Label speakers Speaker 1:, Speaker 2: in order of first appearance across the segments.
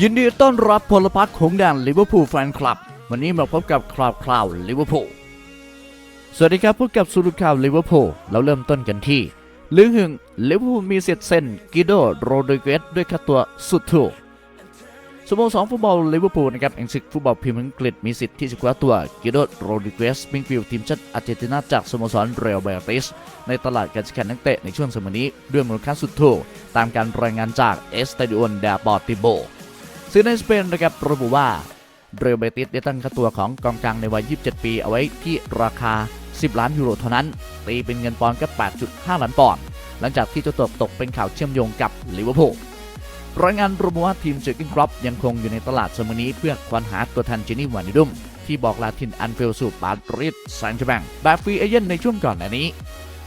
Speaker 1: ยินดีต้อนรับพลพรรคของแดนลิเวอร์พูลแฟนคลับ วันนี้มาพบกับคราวคราวลิเวอร์พูลสวัสดีครับพบกับสุรุข่าวลิเวอร์พูลเราเริ่มต้นกันที่ลือหึงลิเวอร์พูลมีเสร็จเซนกิโดโรดริเกสด้วยค่าตัวสุดถูกสโมสรฟุตบอลลิเวอร์พูลนะครับแห่งศึกฟุตบอลพรีเมียร์อังกฤษมีสิทธิ์ที่จะคว้าตัวกิโดโรดริเกสมิงฟิลทีมชาติอาร์เจนตินาจากสโมสรเรอัลเบติสในตลาดการซื้อขายนักเตะในช่วงสมัยนี้ด้วยมูลค่าสุดถูกตามการรายงานจากเอสตาดิโอนเดปอร์ติโบ ซึ่งในสเปนนะครับระบุว่าเรอัลเบติสได้ตั้งค่าตัวของกองกลางในวัย 27 ปี เอาไว้ที่ราคา 10 ล้านยูโรเท่านั้น ตีเป็นเงินปอนด์ก็ 8.5 ล้านปอนด์ หลังจากที่เจ้าตัวตกเป็นข่าวเชื่อมโยงกับลิเวอร์พูล รายงานระบุว่าทีมเจอร์กินครอปยังคงอยู่ในตลาดสมัยนี้เพื่อควานหาตัวแทนเจนี่วานิดุม ที่บอกลาทินอันเฟลสู่ปารีสแซงต์แชร์แมงแบบฟรีเอเย่นในช่วงก่อนหน้านี้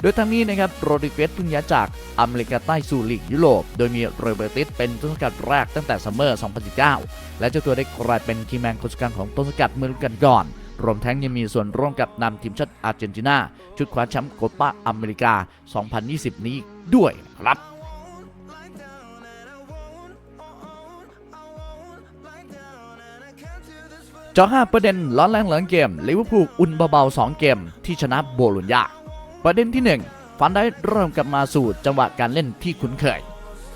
Speaker 1: โดยทั้งนี้นะครับโรดริเกสเพิ่งย้ายจากอเมริกาใต้สู่ลีกยุโรป โดยมีโรเบร์ติสเป็นต้นสังกัดแรกตั้งแต่ซัมเมอร์ 2019 และเจ้าตัวได้กลายเป็นคีแมนคนสำคัญของต้นสังกัดเมื่อฤดูกาลก่อน รวมทั้งยังมีส่วนร่วมกับนำทีมชาติอาร์เจนตินาชุดคว้าแชมป์โคปาอเมริกา 2020 นี้ด้วยครับเจาะ5ประเด็นร้อนแรงหลังเกมลิเวอร์พูลอุ่นเบาๆ 2 เกมที่ชนะโบลูญญา ประเด็นที่1ฟันได้เริ่มกลับมาสู่จังหวะการเล่นที่คุ้นเคย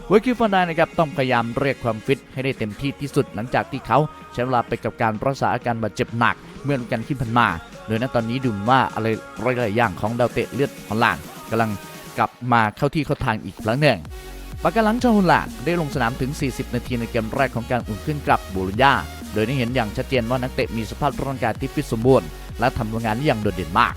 Speaker 1: เวอร์คิวฟันได้นะครับต้องพยายามเรียกความฟิตให้ได้เต็มที่ที่สุดหลังจากที่เขาใช้เวลาไปกับการรักษาอาการบาดเจ็บหนัก เมื่อฤดูกาลที่ผ่านมา โดยณตอนนี้ดูเหมือนว่าอะไรหลายๆอย่างของดาวเตะเลือดฮอลแลนด์กำลังกลับมาเข้าที่เข้าทางอีกครั้งหนึ่งปากกาหลังชาวฮอลแลนด์ได้ลงสนามถึง 40 นาทีในเกมแรกของการอุ่นเครื่องกับบูรุญญาโดยได้เห็นอย่างชัดเจนว่านักเตะมีสภาพร่างกายที่ฟิตสมบูรณ์และทำผลงานได้อย่างโดดเด่นมาก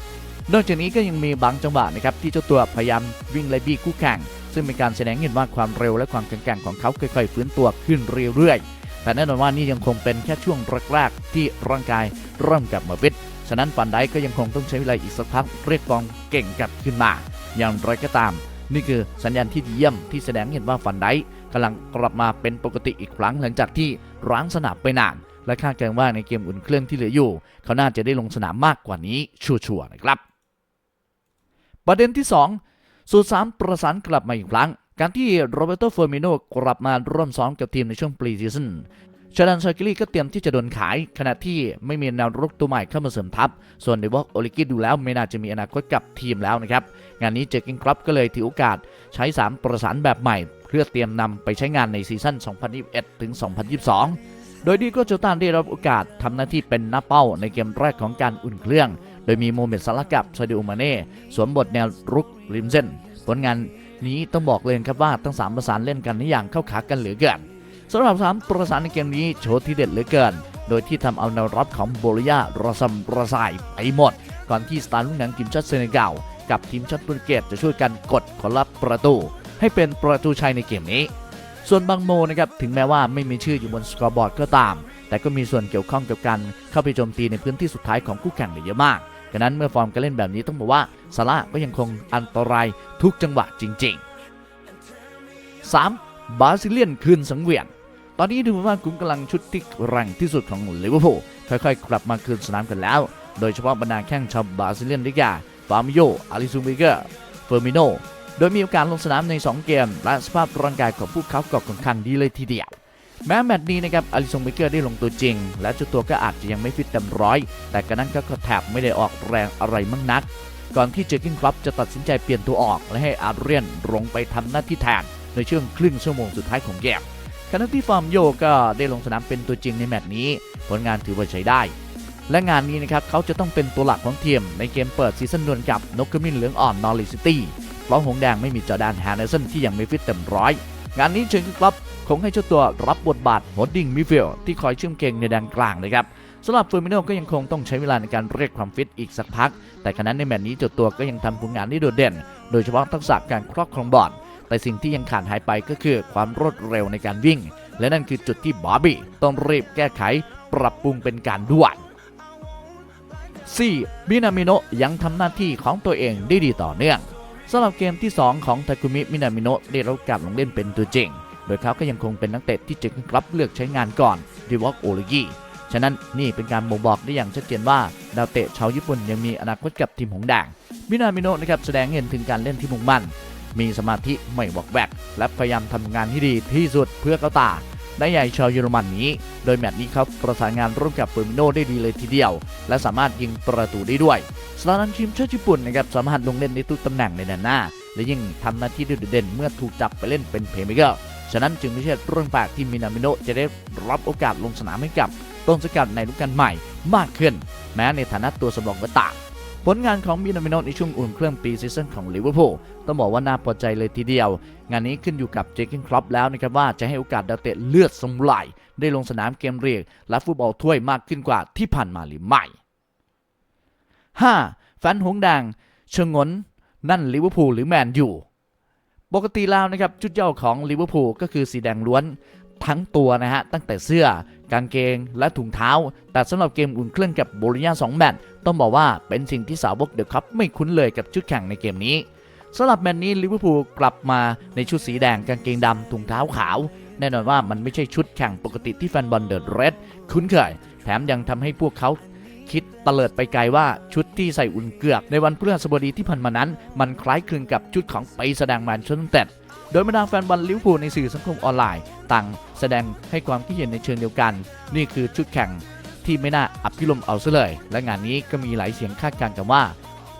Speaker 1: นอกจากนี้ก็ยังมีบางจังหวะนะครับที่เจ้าตัวพยายามวิ่งไล่บี้คู่แข่ง ซึ่งเป็นการแสดงเห็นว่าความเร็วและความแข็งแกร่งของเขาค่อยๆฟื้นตัวขึ้นเรื่อยๆ แต่แน่นอนว่านี่ยังคงเป็นแค่ช่วงแรกๆที่ร่างกายเริ่มกลับมาฟิตฉะนั้นฟันไดก็ยังคงต้องใช้เวลาอีกสักพักเรียกกองเก่งกลับขึ้นมา อย่างไรก็ตาม นี่คือสัญญาณที่เยี่ยมที่แสดงเห็นว่าฟันไดกำลังกลับมาเป็นปกติอีกครั้งหลังจากที่ร้างสนามไปนานและคาดการณ์ว่าในเกมอุ่นเครื่องที่เหลืออยู่ เขาน่าจะได้ลงสนามมากกว่านี้ชัวร์ๆนะครับ ประเด็นที่ 2 สูตรสามประสานกลับมาอีกครั้ง การที่โรเบโตเฟอร์มิโนกลับมาร่วมซ้อมกับทีมในช่วงปรีซีซั่นชาดันซากิลีก็เตรียมที่จะโดนขาย ขณะที่ไม่มีแนวรุกตัวใหม่เข้ามาเสริมทัพ ส่วนเดวอกโอลิกิดูแล้วไม่น่าจะมีอนาคตกับทีมแล้วนะครับ งานนี้เจอกินครับก็เลยถือโอกาสใช้ 3 ประสานแบบใหม่ เพื่อเตรียมนำไปใช้งานในซีซั่น 2021 ถึง 2022 โดยดีโก็โจตันได้รับโอกาสทำหน้าที่เป็นหน้าเป้าในเกมแรกของการอุ่นเครื่อง โดยมีโมเมตซาลากับซาดิโอมาเน่สวมบทแนวรุกริมเส้น ผลงานนี้ต้องบอกเลยครับว่าทั้ง3ประสานเล่นกันได้อย่างเข้าขากันเหลือเกินสำหรับ3ประสานในเกมนี้โชว์ที่เด็ดเหลือเกิน โดยที่ทำเอาแนวรับของโบลิยารอซัมรอสายไปหมด ก่อนที่สตาร์ลูกหนังทีมชาติเซเนกัลกับทีมชาติโปรตุเกสจะช่วยกันกดคนละประตู ให้เป็นประตูชัยในเกมนี้ ส่วนบางโมนะครับถึงแม้ว่าไม่มีชื่ออยู่บนสกอร์บอร์ดก็ตาม แต่ก็มีส่วนเกี่ยวข้องกับการเข้าไปโจมตีในพื้นที่สุดท้ายของคู่แข่งได้เยอะมาก ดังนั้นเมื่อฟอร์มการเล่นแบบนี้ต้องบอกว่าซาร่าก็ยังคงอันตรายทุกจังหวะจริง ๆ 3. บาซิเลียนคืนสังเวียน ตอนนี้ดูเหมือนว่ากลุ่มกำลังชุดที่แรงที่สุดของลิเวอร์พูลค่อยๆ กลับมาคืนสนามกันแล้ว โดยเฉพาะบรรดาแข้งชาวบาซิเลียนดิกาฟาร์มิโยอาริซูเบเกอร์เฟอร์มิโนโดยมีโอกาสลงสนามใน 2 เกม และสภาพร่างกายของพวกเขาก็ค่อนข้างดีเลยทีเดียว แม้แมตช์นี้นะครับอาริซงเบเกอร์ได้ลงตัวจริง และเจ้าตัวก็อาจจะยังไม่ฟิตเต็มร้อย แต่กระนั้นก็แทบไม่ได้ออกแรงอะไรมากนัก ก่อนที่เจอกินคลับจะตัดสินใจเปลี่ยนตัวออก และให้อาร์เรียนลงไปทำหน้าที่แทนในช่วงครึ่งชั่วโมงสุดท้ายของเกมขณะที่ฟอร์มโยก็ได้ลงสนามเป็นตัวจริงในแมตช์นี้ผลงานถือว่าใช้ได้ และงานนี้นะครับเขาจะต้องเป็นตัวหลักของทีมในเกมเปิดซีซั่นดวลกับนกขมิ้นเหลืองอ่อนนอริซิตี้เพราะหงแดงไม่มีจอแดนแฮนเดอร์สันที่ยังไม่ฟิตเต็มร้อยงานนี้เชิงคลับ คงให้เจ้าตัวรับบทบาทโฮดดิ้งมิฟิลที่คอยเชื่อมเก่งในแดนกลางนะครับสำหรับเฟอร์มิโนก็ยังคงต้องใช้เวลาในการเรียกความฟิตอีกสักพัก แต่ขณะในแมตช์นี้เจ้าตัวก็ยังทำผลงานได้โดดเด่น โดยเฉพาะทักษะการครอบครองบอลแต่สิ่งที่ยังขาดหายไปก็คือความรวดเร็วในการวิ่ง และนั่นคือจุดที่บาร์บี้ต้องรีบแก้ไข ปรับปรุงเป็นการด่วน 4. มินามิโนะยังทำหน้าที่ของตัวเองได้ดีต่อเนื่องสำหรับเกมที่ 2 ของทาคุมิมินามิโนะได้รับกาสลงเล่นเป็นตัวจริง โดยเขาก็ยังคงเป็นนักเตะที่จะรับเลือกใช้งานก่อนดีวอกโอลกิฉะนั้นนี่เป็นการบ่งบอกได้อย่างชัดเจนว่าดาวเตะชาวญี่ปุ่นยังมีอนาคตกับทีมหงแดงมินามิโนะนะครับแสดงเห็นถึงการเล่นที่มุ่งมั่น มีสมาธิไม่บอกแวกและพยายามทำงานที่ดีที่สุดเพื่อเขาตาได้ใหญ่ชาวเยอรมันนี้ โดยแมตช์นี้เขาประสานงานร่วมกับเฟอร์มิโนได้ดีเลยทีเดียว และสามารถยิงประตูได้ด้วยสตาร์นันทีมชาติญี่ปุ่นนะครับสามารถลงเล่นในทุกตำแหน่งในแดนหน้า และยิ่งทำหน้าที่ได้โดดเด่นเมื่อถูกจับไปเล่นเป็นเพลย์เมเกอร์ ฉะนั้นจึงไม่ใช่เรื่องแปลกที่มินามิโนจะได้รับโอกาสลงสนามให้กับต้นสกัดในฤดูกาลใหม่มากขึ้น แม้ในฐานะตัวสำรองก็ตามผลงานของมินามิโนในช่วงอุ่นเครื่องปีซีซั่นของลิเวอร์พูลต้องบอกว่าน่าพอใจเลยทีเดียว งานนี้ขึ้นอยู่กับเจคกินครอปแล้วนะครับว่าจะให้โอกาสดาวเตะเลือดสมไหลได้ลงสนามเกมเรียกและฟุตบอลถ้วยมากขึ้นกว่าที่ผ่านมาหรือไม่ 5. แฟนหงส์แดงชงนนั่นลิเวอร์พูลหรือแมนยู ปกติแล้วนะครับชุดเย้าของลิเวอร์พูลก็คือสีแดงล้วนทั้งตัวนะฮะ ตั้งแต่เสื้อกางเกงและถุงเท้า แต่สำหรับเกมอุ่นเครื่องกับโบลิญา2แมตช์ต้องบอกว่าเป็นสิ่งที่สาวกเดอะคัพไม่คุ้นเลยกับชุดแข่งในเกมนี้สำหรับแมตช์นี้ลิเวอร์พูลกลับมาในชุดสีแดงกางเกงดำถุงเท้าขาว แน่นอนว่ามันไม่ใช่ชุดแข่งปกติที่แฟนบอลเดอะเรดคุ้นเคย แถมยังทำให้พวกเขาคิดตะลิดไปไกลว่าชุด ที่ใส่อุ่นเกือกในวันพฤหัสบดีที่ผ่านมานั้น มันคล้ายคลึงกับชุดของไปแสดงแมนเชสเตอร์โดยบรรดาแฟนบอลลิเวอร์พูลในสื่อสังคมออนไลน์ ต่างแสดงให้ความคิดเห็นในเชิงเดียวกัน นี่คือชุดแข่งที่ไม่น่าอับพิลมเอาซะเลย และงานนี้ก็มีหลายเสียงคาดการณ์กันว่า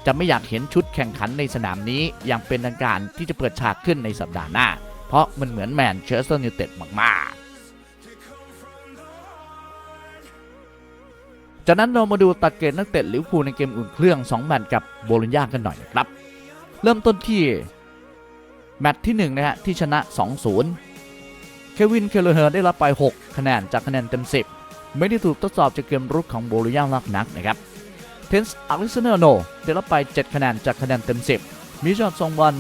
Speaker 1: จะไม่อยากเห็นชุดแข่งขันในสนามนี้อย่างเป็นทางการที่จะเปิดฉากขึ้นในสัปดาห์หน้า เพราะมันเหมือนแมนเชสเตอร์ยูไนเต็ดมากๆ จากนั้นเรามาดูตัดเกรดนักเตะลิเวอร์พูลในเกมอุ่นเครื่อง 2 แมตช์กับโบลญญากันหน่อยนะครับ เริ่มต้นที่ แมตช์ที่ 1 นะฮะ ที่ชนะ 2-0 เควิน เคลเฮอร์ได้รับไป 6 คะแนนจากคะแนนเต็ม 10 ไม่ได้ถูกทดสอบจากเกมรุกของโบลญญามากนักนะครับ เทนส์อล็กซานเดอร์โนได้รับไป 7 คะแนนจากคะแนนเต็ม 10มีช็อตทรงบอล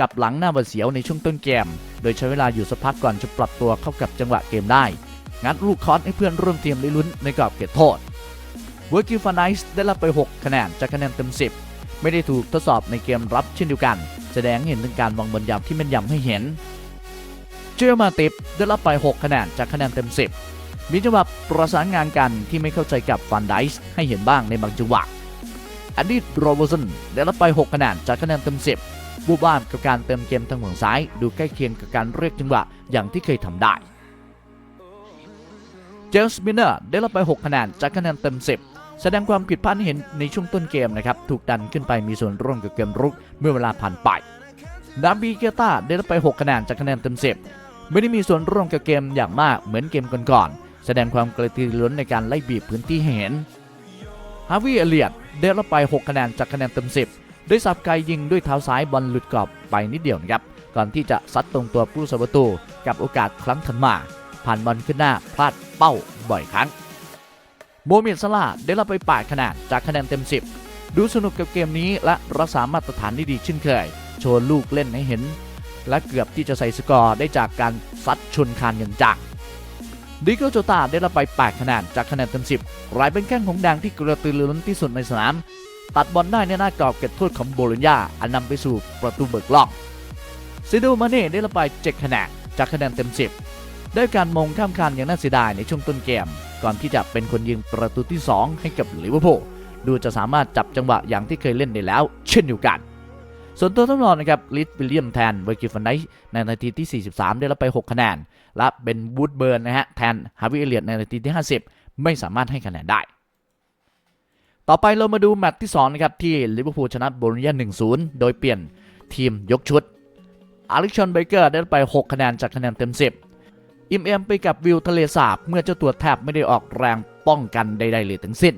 Speaker 1: กับหลังหน้าบาดเสียวในช่วงต้นเกม โดยใช้เวลาอยู่สักพักก่อนจะปรับตัวเข้ากับจังหวะเกมได้ งัดลูกคอร์สให้เพื่อนร่วมทีมได้ลุ้นในกรอบเขตโทษ เวอร์กิลฟานไนส์ได้รับไป 6 คะแนนจากคะแนนเต็ม 10 ไม่ได้ถูกทดสอบในเกมรับเช่นเดียวกัน แสดงเห็นถึงการวางบอลยำที่แม่นยำให้เห็น เจอมาติฟได้รับไป 6 คะแนนจากคะแนนเต็ม 10 มีจังหวะประสานงานกันที่ไม่เข้าใจกับฟันไดส์ให้เห็นบ้างในบางจังหวะอดีตโรเบอร์สันได้รับไป 6 คะแนนจากคะแนนเต็ม 10บูบ้านกับการเติมเกมทางฝั่งซ้าย ดูใกล้เคียงกับการเรียกจังหวะอย่างที่เคยทำได้ เจมส์มินเนอร์ได้รับไป 6 คะแนนจากคะแนนเต็ม 10 แสดงความผิดพลาดเห็นในช่วงต้นเกมนะครับ ถูกดันขึ้นไปมีส่วนร่วมกับเกมรุกเมื่อเวลาผ่านไปดาร์บีเกต้าได้รับไป 6 คะแนนจากคะแนนเต็ม10 ไม่ได้มีส่วนร่วมกับเกมอย่างมากเหมือนเกมก่อนๆแสดงความกระตือรือร้นในการไล่บีบพื้นที่เห็นฮาวิเอเลียดได้รับไป 6 คะแนนจากคะแนนเต็ม10ด้วยสับไกยิงด้วยเท้าซ้ายบอลหลุดกรอบไปนิดเดียวนะครับก่อนที่จะซัดตรงตัวผู้สาประตูกับโอกาสครั้งถัดมา ผ่านบอลขึ้นหน้าพลาดเป้าบ่อยครั้ง โมเมดสลาได้รับไป8คะแนนจากคะแนนเต็ม 10 ดูสนุกกับเกมนี้และรักษามาตรฐานได้ดีเช่นเคย โชว์ลูกเล่นให้เห็น และเกือบที่จะใส่สกอร์ได้จากการซัดชนคานอย่างจังดิโกโจตาได้รับไป8คะแนนจากคะแนนเต็ม 10รายเป็นแข้งของแดงที่กระตือรือร้นที่สุดในสนาม ตัดบอลได้ในหน้ากรอบเก็บโทษของโบลญญาอันนำไปสู่ประตูเบิกล่องซิโดมาเน่ได้รับไป7คะแนนจากคะแนนเต็ม 10ได้การมงข้ามคานอย่างน่าเสียดายในช่วงต้นเกม ก่อนที่จะเป็นคนยิงประตูที่ 2 ให้กับลิเวอร์พูลดูจะสามารถจับจังหวะอย่างที่เคยเล่นได้แล้ว เช่นเดียวกัน ส่วนตัวทดลองนะครับลิสวิลเลียมแทนเวอร์กิฟันไดในนาทีที่ 43 ได้รับไป 6 คะแนน และเป็นบูธเบิร์นนะฮะแทนฮาวิเอเลียตในนาทีที่ 50 ไม่สามารถให้คะแนนได้ ต่อไปเรามาดูแมตช์ที่2นะครับที่ลิเวอร์พูลชนะโบโลญญา1-0 โดยเปลี่ยนทีมยกชุดอเล็กชอนเบเกอร์ได้ไป 6 คะแนนจากคะแนนเต็ม 10 อิมเอมไปกับวิวทะเลสาบเมื่อเจ้าตัวแทบไม่ได้ออกแรงป้องกันใดๆเลยทั้งสิ้น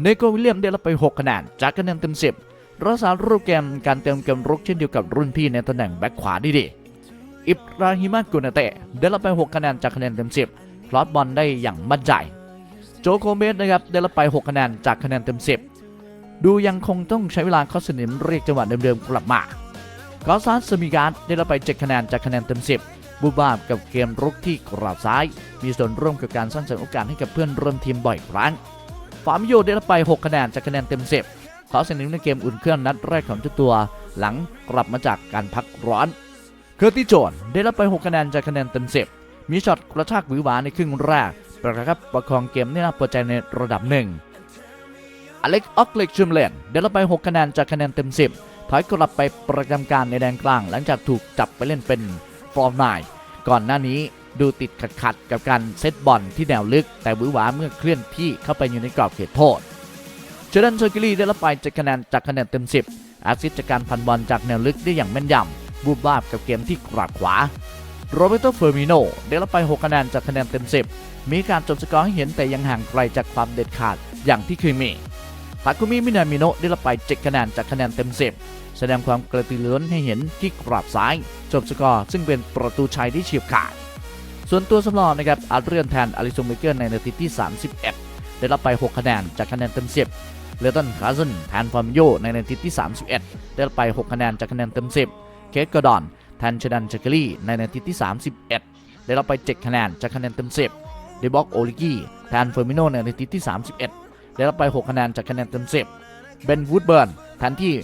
Speaker 1: เนโกวิลเลียมได้รับไป 6 คะแนนจากคะแนนเต็ม 10 รักษารูปเกมการเติมเกมรุกเช่นเดียวกับรุ่นพี่ในตำแหน่งแบ็คขวาด้ดีอิบราฮิมากุนเตะได้รับไป 6 คะแนนจากคะแนนเต็ม 10พลอตบอลได้อย่างมั่นใจ โจโกเมสนะครับได้รับไป 6 คะแนนจากคะแนนเต็ม 10 ดูยังคงต้องใช้เวลาเข้าสนิมเรียกจังหวะเดิมๆกลับมากอซานสมิการ์ดได้รับไป 7 คะแนนจากคะแนนเต็ม 10 บูบาบกับเกมรุกที่กราบซ้าย มีส่วนร่วมกับการสร้างสรรค์โอกาสให้กับเพื่อนร่วมทีมบ่อยครั้งฟาร์มโยได้รับไป 6 คะแนนจากคะแนนเต็ม 10ขอสนิมในเกมอุ่นเครื่องนัดแรกของเจ้าตัว หลังกลับมาจากการพักร้อน เคอร์ติโจนได้รับไป 6 คะแนนจากคะแนนเต็ม 10 มีช็อตกระชากหวือหวาในครึ่งแรกประคับประคองเกมได้น่าพอใจในระดับหนึ่งอเล็กออกเล็กชิมเลนได้รับไป 6 คะแนนจากคะแนนเต็ม 10ถอยกลับไปประจำการในแดนกลาง หลังจากถูกจับไปเล่นเป็น ฟอร์มไนก่อนหน้านี้ดูติดขัดขัดๆกับการเซตบอลที่แนวลึก แต่หวือหวาเมื่อเคลื่อนที่เข้าไปอยู่ในกรอบเขตโทษเจอร์แดนเชกิลีได้รับไป7คะแนนจากคะแนนเต็ม 10 อาซิสจากการพันบอลจากแนวลึกได้อย่างแม่นยำบูบวาบกับเกมที่กราดขวาโรเบโตเฟอร์มิโนได้รับไป 6 คะแนนจากคะแนนเต็ม 10 มีการจบสกอร์ให้เห็นแต่ยังห่างไกลจากความเด็ดขาดอย่างที่เคยมี ทาคุมิมินามิโนะได้รับไป 7 คะแนนจากคะแนนเต็ม 10 แสดงความกระตือรือร้นให้เห็นที่กราบซ้าย จบสกอร์ซึ่งเป็นประตูชัยที่เฉียบขาด ส่วนตัวสำรองนะครับอาร์เรียนแทนอลิซงเบเกอร์ในนาทีที่ 31 ได้รับไป 6 คะแนนจากคะแนนเต็ม 10 เลตันคาร์ซันแทนฟอร์มิโยในนาทีที่ 31 ได้รับไป 6 คะแนนจากคะแนนเต็ม 10 เคสกอร์ดอนแทนชดันเชคเกอรี่ในนาทีที่ 31 ได้รับไป 7 คะแนนจากคะแนนเต็ม 10 เดบ็อกโอลิกี้แทนเฟอร์มิโนในนาทีที่ 31 ได้รับไป 6 คะแนนจากคะแนนเต็ม 10 เบนวูดเบิร์นแทนที่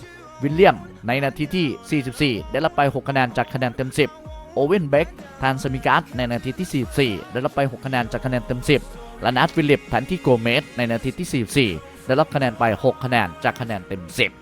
Speaker 1: วิลเลียมในนาทีที่ 44 ได้รับไป 6 คะแนนจากคะแนนเต็ม 10 โอเวนเบ็กแทนสมิการ์ดในนาทีที่ 44 ได้รับไป 6 คะแนนจากคะแนนเต็ม 10 และนัทฟิลิปแทนที่โกเมสในนาทีที่ 44 ได้รับคะแนนไป 6 คะแนนจากคะแนนเต็ม 10